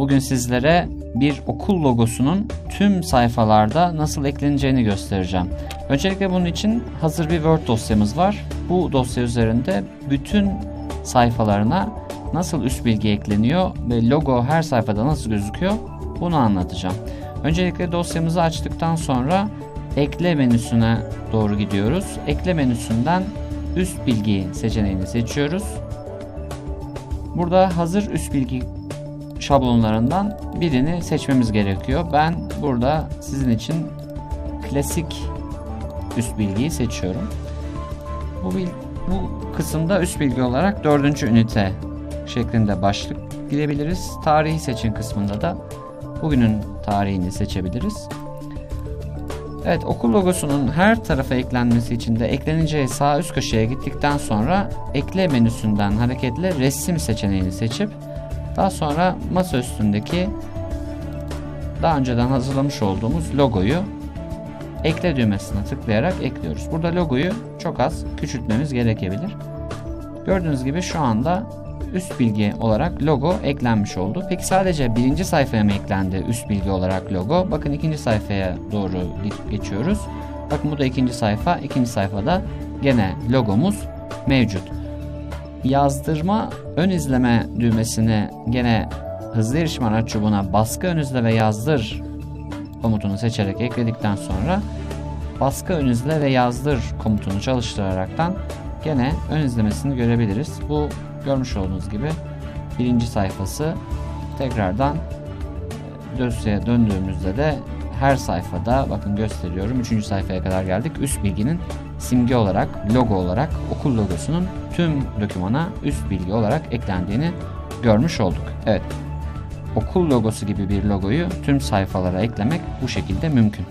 Bugün sizlere bir okul logosunun tüm sayfalarda nasıl ekleneceğini göstereceğim. Öncelikle bunun için hazır bir Word dosyamız var. Bu dosya üzerinde bütün sayfalarına nasıl üst bilgi ekleniyor ve logo her sayfada nasıl gözüküyor bunu anlatacağım. Öncelikle dosyamızı açtıktan sonra ekle menüsüne doğru gidiyoruz. Ekle menüsünden üst bilgi seçeneğini seçiyoruz. Burada hazır üst bilgi şablonlarından birini seçmemiz gerekiyor. Ben burada sizin için klasik üst bilgiyi seçiyorum. Bu, bil, bu kısımda üst bilgi olarak dördüncü ünite şeklinde başlık girebiliriz. Tarihi seçin kısmında da bugünün tarihini seçebiliriz. Evet okul logosunun her tarafa eklenmesi için de ekleneceği sağ üst köşeye gittikten sonra ekle menüsünden hareketle resim seçeneğini seçip daha sonra masa üstündeki daha önceden hazırlamış olduğumuz logoyu ekle düğmesine tıklayarak ekliyoruz. Burada logoyu çok az küçültmemiz gerekebilir. Gördüğünüz gibi şu anda üst bilgi olarak logo eklenmiş oldu. Peki sadece birinci sayfaya mı eklendi üst bilgi olarak logo? Bakın ikinci sayfaya doğru geçiyoruz. Bakın bu da ikinci sayfa. İkinci sayfada gene logomuz mevcut. Yazdırma ön izleme düğmesini gene hızlı erişim araç çubuğuna baskı ön izle ve yazdır komutunu seçerek ekledikten sonra baskı ön izle ve yazdır komutunu çalıştıraraktan gene ön izlemesini görebiliriz. Bu görmüş olduğunuz gibi birinci sayfası tekrardan dosyaya döndüğümüzde de her sayfada bakın gösteriyorum. Üçüncü sayfaya kadar geldik. Üst bilginin simge olarak, logo olarak okul logosunun tüm dokümana üst bilgi olarak eklendiğini görmüş olduk. Evet. Okul logosu gibi bir logoyu tüm sayfalara eklemek bu şekilde mümkün.